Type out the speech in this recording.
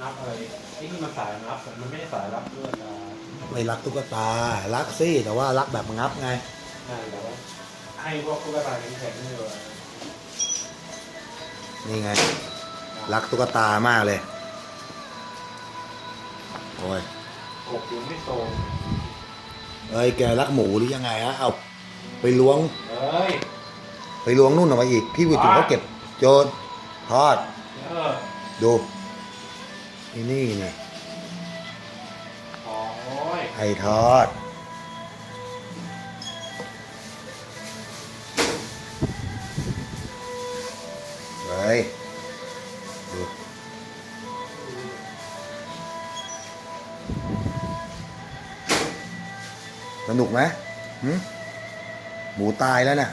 งับอะไรไอ้นี่มันสายงับแต่มันไม่ได้สายรับเลือดนะไม่รักตุ๊กตา รักสิแต่ว่ารักแบบงับไงใช่แต่ว่าให้พวกตุ๊กตาแข็งๆนี่เลยนี่ไง รักตุ๊กตามากเลย โอ้ยกบยังไม่โตเอ้ยแกรักหมูหรือยังไงฮะเอาไปล้วง เอ้ย ไปล้วงนู่นออกมาอีก พี่บุญจุ๋มเขาเก็บโจนทอด เออดู นี่นี่นี่โอ้ยไอทอดเฮ้ยดูสนุกไหมหึหมูตายแล้วเนี่ย